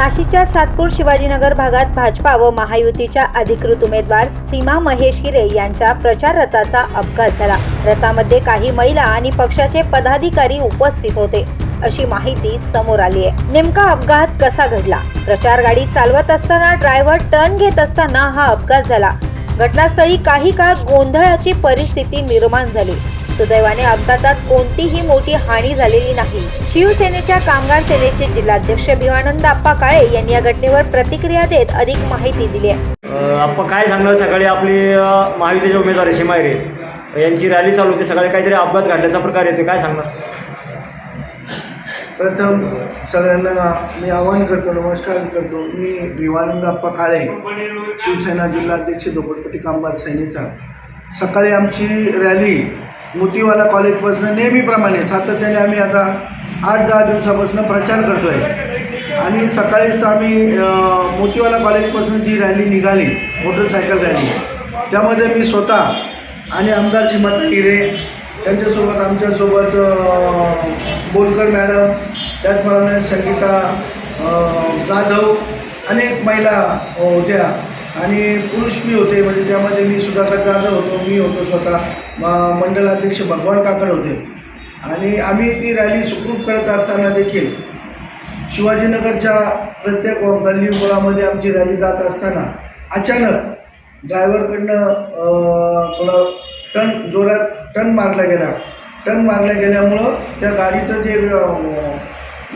नाशिकच्या सातपूर शिवाजीनगर भागात भाजपा व महायुतीच्या अधिकृत उमेदवार सीमा महेश हिरे यांच्या प्रचार रथाचा अपघात झाला. रथामध्ये काही महिला आणि पक्षाचे पदाधिकारी उपस्थित होते अशी माहिती समोर आली आहे. नेमका अपघात कसा घडला? प्रचार गाडी चालवत असताना ड्रायव्हर टर्न घेत असताना हा अपघात झाला. घटनास्थळी काही काळ गोंधळाची परिस्थिती निर्माण झाली. सुदैवाने अपघातात कोणतीही मोठी हानी झालेली नाही. शिवसेनेच्या कामगार सेनेचे जिल्हाध्यक्ष भिवानंद आप्पा काळे यांनी या घटनेवर प्रतिक्रिया देत अधिक माहिती दिली आपण काय सांगणार? सकाळी आपली महायुतीचे उमेदवार आहे शिमायरे यांची रॅली चालू होती. सकाळी काहीतरी अपघात घडल्याचा प्रकार येतो काय सांगणार? प्रथम सगळ्यांना मी आवाहन करतो नमस्कार करतो. मी विवानंद अप्पा काळे शिवसेना जिल्हाध्यक्ष झोपडपट्टी कामगार सेनेचा. सकाळी आमची रॅली मोतीवाला कॉलेजपासून नेहमीप्रमाणे सातत्याने आम्ही आता आठ दहा दिवसापासून प्रचार करतो आहे आणि सकाळीच आम्ही मोतीवाला कॉलेजपासून जी रॅली निघाली मोटरसायकल रॅली त्यामध्ये मी स्वतः आणि आमदार श्रीमती हिरे त्यांच्यासोबत आमच्यासोबत बोलकर मॅडम त्याचप्रमाणे संगीता जाधव अनेक महिला होत्या. आणि पुरुष मी होते म्हणजे त्यामध्ये मी सुधाकर जाधव होतो मी होतो स्वतः म- मंडलाध्यक्ष भगवान काकड होते. आणि आम्ही ती रॅली सुखरूप करत असताना देखील शिवाजीनगरच्या प्रत्येक गल्लीबोळामध्ये आमची रॅली जात असताना अचानक ड्रायव्हरकडनं थोडं टन जोरात टन मारला गेला. टन मारल्या गेल्यामुळं त्या गाडीचं जे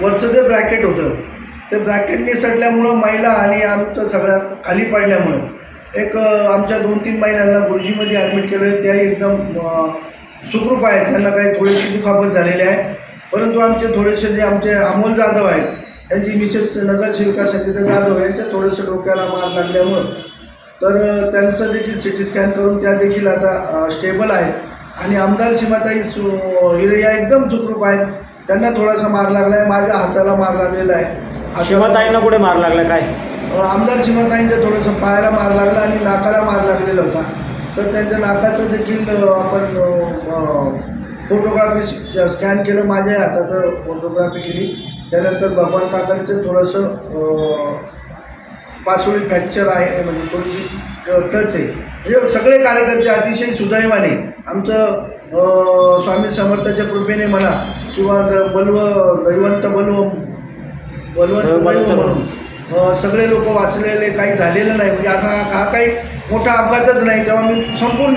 वरचं जे ब्रॅकेट होतं ते ब्रॅकेट निसटल्यामुळं महिला आणि आमचं सगळ्या खाली पडल्यामुळं. एक आमच्या दोन तीन महिन्यांना गुरुजीमध्ये ॲडमिट केलं त्याही एकदम सुखरूप आहेत. त्यांना काही थोडीशी दुखापत झालेली आहे. परंतु आमचे थोडेसे जे आमचे अमोल जाधव आहेत त्यांची मिसेस नगरसेविका संगीता जाधव यांच्या थोडंसं डोक्याला मार लागल्यामुळं. तर त्यांचं देखील सी टी स्कॅन करून त्या देखील आता स्टेबल आहेत. आणि आमदार सीमाताई सु हिरे या एकदम सुखरूप आहेत. त्यांना थोडासा मार लागला आहे माझ्या हाताला मार लागलेला आहे. शिवताईंना कुठे मार लागला काय? आमदार सीमाताईंच्या थोडंसं पायाला मार लागला आणि नाकाला मार लागलेला होता. तर त्यांच्या नाकाचं देखील आपण फोटोग्राफी स्कॅन केलं माझ्या हाताचं फोटोग्राफी केली. त्यानंतर भगवान काकडचं थोडंसं पासोळी फ्रॅक्चर आहे म्हणजे थोडीशी टच आहे. म्हणजे सगळे कार्यकर्ते अतिशय सुदैवाने आमचं स्वामी समर्थाच्या कृपेने म्हणा किंवा द- बलव दैवंत बलव बलवंत म्हणून. अ, सगळे लोक वाचलेले काही झालेलं नाही. म्हणजे असा हा काही मोठा अपघातच नाही. तेव्हा मी संपूर्ण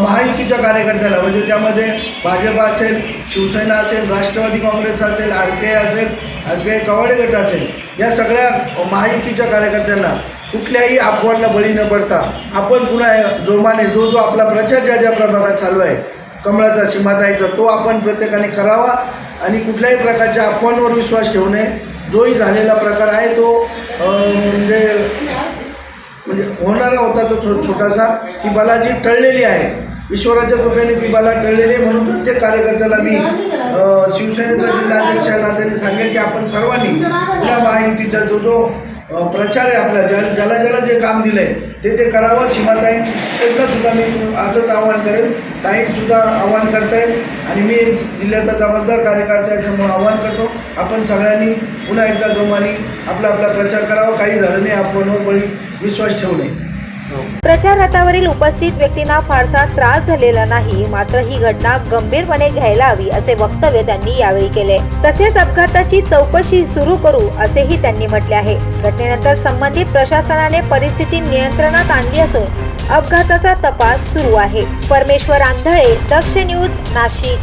महायुतीच्या कार्यकर्त्याला म्हणजे त्यामध्ये भाजप असेल शिवसेना असेल राष्ट्रवादी काँग्रेस असेल आर पी आय असेल आर पी आय कवाडे गट असेल या सगळ्या महायुतीच्या कार्यकर्त्यांना कुठल्याही अफवांना बळी न पडता आपण पुन्हा जोमाने जो जो आपला प्रचार ज्या ज्या प्रभागात चालू आहे कमळाचा सीमाताईचा तो आपण प्रत्येकाने करावा. आणि कुठल्याही प्रकारच्या अफवांवर विश्वास ठेवू नये. जोही झालेला प्रकार आहे तो म्हणजे म्हणजे होणारा होता तो छो छोटासा. ती बालाजी टळलेली आहे. ईश्वराच्या कृपेने ती बाला टळलेली आहे म्हणून प्रत्येक कार्यकर्त्याला मी शिवसेनेचा जिल्हाध्यक्ष नात्याने सांगेल की आपण सर्वांनी या महायुतीचा जो जो प्रचार आहे आपला. ज्या ज्याला ज्याला जे काम दिलं आहे ते ते करावं. सीमाताई त्यांना सुद्धा मी असंच आवाहन करेन ताईसुद्धा आवाहन करतायत. आणि मी जिल्ह्याचा जबाबदार कार्यकर्ता समोर आवाहन करतो. आपण सगळ्यांनी पुन्हा एकदा जोमाने आपला आपला प्रचार करावा. काही झालं नाही आपणवर बळी विश्वास ठेवू नये. प्रचार रथावरील उपस्थित व्यक्तींना फारसा त्रास झालेला नाही मात्र ही घटना गंभीरपणे घ्यायला हवी असे वक्तव्य त्यांनी यावेळी केले. तसेच अपघाताची चौकशी सुरू करू असेही त्यांनी म्हटले आहे. घटनेनंतर संबंधित प्रशासनाने परिस्थिती नियंत्रणात आणली असून अपघाताचा तपास सुरू आहे. परमेश्वर आंधळे दक्ष न्यूज नाशिक.